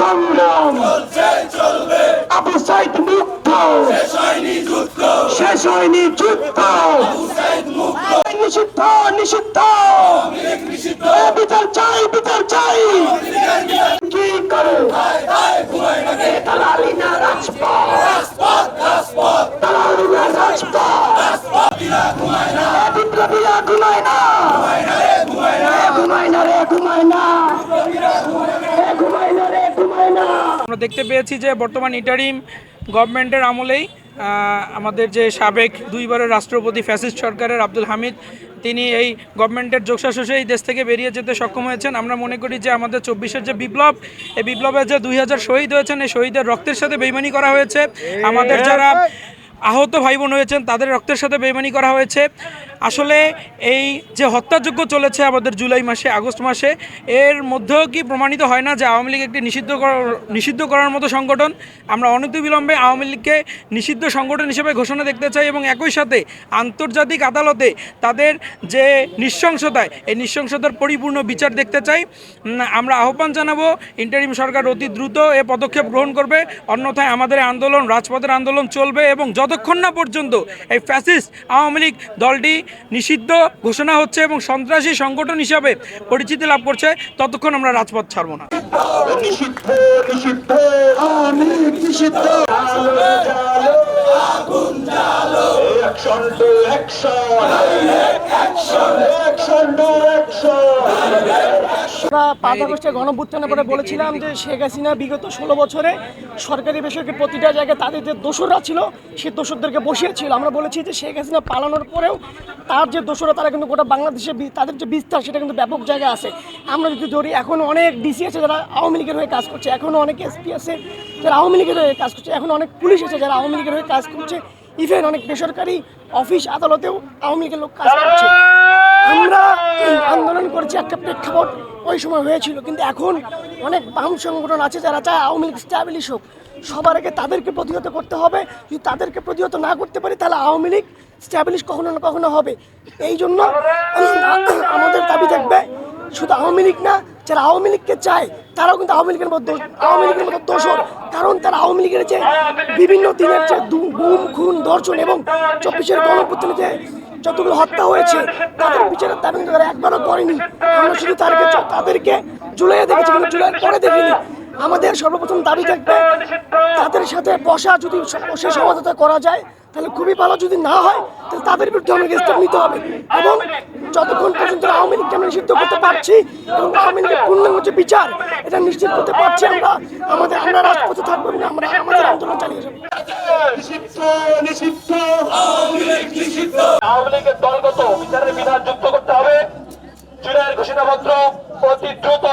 সংগ্রাম। আবু সাইদ মুক্ত। শেষ হয়নি যুদ্ধ। নিষিদ্ধ নিষিদ্ধ। বিচার চাই বিচার চাই। কি করে? দালালি না রাজপথ? দালালি না রাজপথ। বিপ্লবীরা ঘুমায় না। ঘুমায় না রে ঘুমায় না এ ঘুমায় না রে ঘুমায় না আমরা দেখতে পেয়েছি যে বর্তমান ইটারিম গভর্নমেন্টের আমলেই আমাদের যে সাবেক দুইবারের রাষ্ট্রপতি ফ্যাসিস্ট সরকারের আব্দুল হামিদ, তিনি এই গভর্নমেন্টের যোগসাশসে এই দেশ থেকে বেরিয়ে যেতে সক্ষম হয়েছেন। আমরা মনে করি যে আমাদের চব্বিশের যে বিপ্লব, এই বিপ্লবের যে দুই হাজার শহীদ হয়েছেন, এই শহীদের রক্তের সাথে বেইমানি করা হয়েছে। আমাদের যারা আহত ভাই বোন হয়েছেন তাদের রক্তের সাথে বেইমানি করা হয়েছে। আসলে এই যে হত্যাযোগ্য চলেছে আমাদের জুলাই মাসে, আগস্ট মাসে, এর মধ্যেও কি প্রমাণিত হয় না যে আওয়ামী লীগ একটি নিষিদ্ধ নিষিদ্ধ করার মতো সংগঠন? আমরা অনতিবিলম্বে আওয়ামী লীগকে নিষিদ্ধ সংগঠন হিসেবে ঘোষণা দেখতে চাই এবং একই সাথে আন্তর্জাতিক আদালতে তাদের যে নৃশংসতায়, এই নৃশংসতার পরিপূর্ণ বিচার দেখতে চাই। আমরা আহ্বান জানাব, ইন্টারিম সরকার অতি দ্রুত এ পদক্ষেপ গ্রহণ করবে। অন্যথায় আমাদের আন্দোলন, রাজপথের আন্দোলন চলবে এবং যতক্ষণ না পর্যন্ত এই ফ্যাসিস্ট আওয়ামী লীগ দলটি নিষিদ্ধ ঘোষণা হচ্ছে এবং সন্ত্রাসী সংগঠন হিসাবে পরিচিতি লাভ করছে ততক্ষণ আমরা রাজপথ ছাড়বো না। নিষিদ্ধ নিষিদ্ধ। আওয়ামী লীগ নিষিদ্ধ। জালো জালো আগুন জালো action to action action action to action আমরা পাঁচ আগস্টে গণভ্যুত্থানের পরে বলেছিলাম যে শেখ হাসিনা বিগত ষোলো বছরে সরকারি বেসরকারি প্রতিটা জায়গায় তাদের যে দোসররা ছিল সেই দোসরদেরকে বসিয়েছিল। আমরা বলেছি যে শেখ হাসিনা পালানোর পরেও তার যে দোসররা তারা কিন্তু গোটা বাংলাদেশে তাদের যে বিস্তার সেটা কিন্তু ব্যাপক জায়গায় আছে। আমরা যদি ধরি এখন অনেক ডিসি আছে যারা আওয়ামী লীগের হয়ে কাজ করছে। এখনও অনেক এসপি আছে যারা আওয়ামী লীগের হয়ে কাজ করছে। এখন অনেক পুলিশ আছে যারা আওয়ামী লীগের হয়ে কাজ করছে। ইভেন অনেক বেসরকারি অফিস আদালতেও আওয়ামী লীগের লোক কাজ করছে। আমরা আন্দোলন করছি একটা প্রেক্ষাপট। ওই সময় হয়েছিল, কিন্তু এখন অনেক বাম সংগঠন আছে যারা চায় আওয়ামী লীগ স্ট্যাবলিশ হোক। সবার আগে তাদেরকে প্রতিহত করতে হবে। যদি তাদেরকে প্রতিহত না করতে পারি, তাহলে আওয়ামী লীগ স্ট্যাবলিশ কখনো না কখনো হবে। এই জন্য আমাদের দাবি থাকবে, শুধু আওয়ামী লীগ না, যারা আওয়ামী লীগকে চায়, তারাও কিন্তু আওয়ামী লীগের মতো আওয়ামী লীগের মতো দোষর। কারণ তারা আওয়ামী লীগের যে বিভিন্ন দিনের যে গুম, খুন, ধর্ষণ এবং চব্বিশের গণপুত্তনে যে যতগুলো হত্যা হয়েছে, তাদের বিচারের কিন্তু তারা একবারও করেনি। আমরা শুধু তাদেরকে তাদেরকে জুলাইয়ে দেখেছি কিন্তু জুলাইয়ের পরে দেখিনি। আমাদের সর্বপ্রথম দাবি থাকবে, তাদের সাথে বসা যদি বসে সমাধান করা যায়, তাহলে খুবই ভালো। যদি না হয়, তাহলে তাদের বিরুদ্ধে আমাকে স্টেপ নিতে হবে। এবং যতক্ষণ পর্যন্ত আওয়ামী লীগকে আমরা নিষিদ্ধ করতে পারছি এবং আওয়ামী লীগের পূর্ণাঙ্গ যে বিচার, এটা নিশ্চিত করতে পারছি আমরা। আমাদের আমরা রাজপথে থাকব আমরা আমাদের আন্দোলন চালিয়ে যাব নিষিদ্ধ নিষিদ্ধ আওয়ামী লীগ নিষিদ্ধ আওয়ামী লীগের দলগত বিচারের বিধান যুক্ত করতে হবে। জুলাইয়ের ঘোষণাপত্র অতি দ্রুত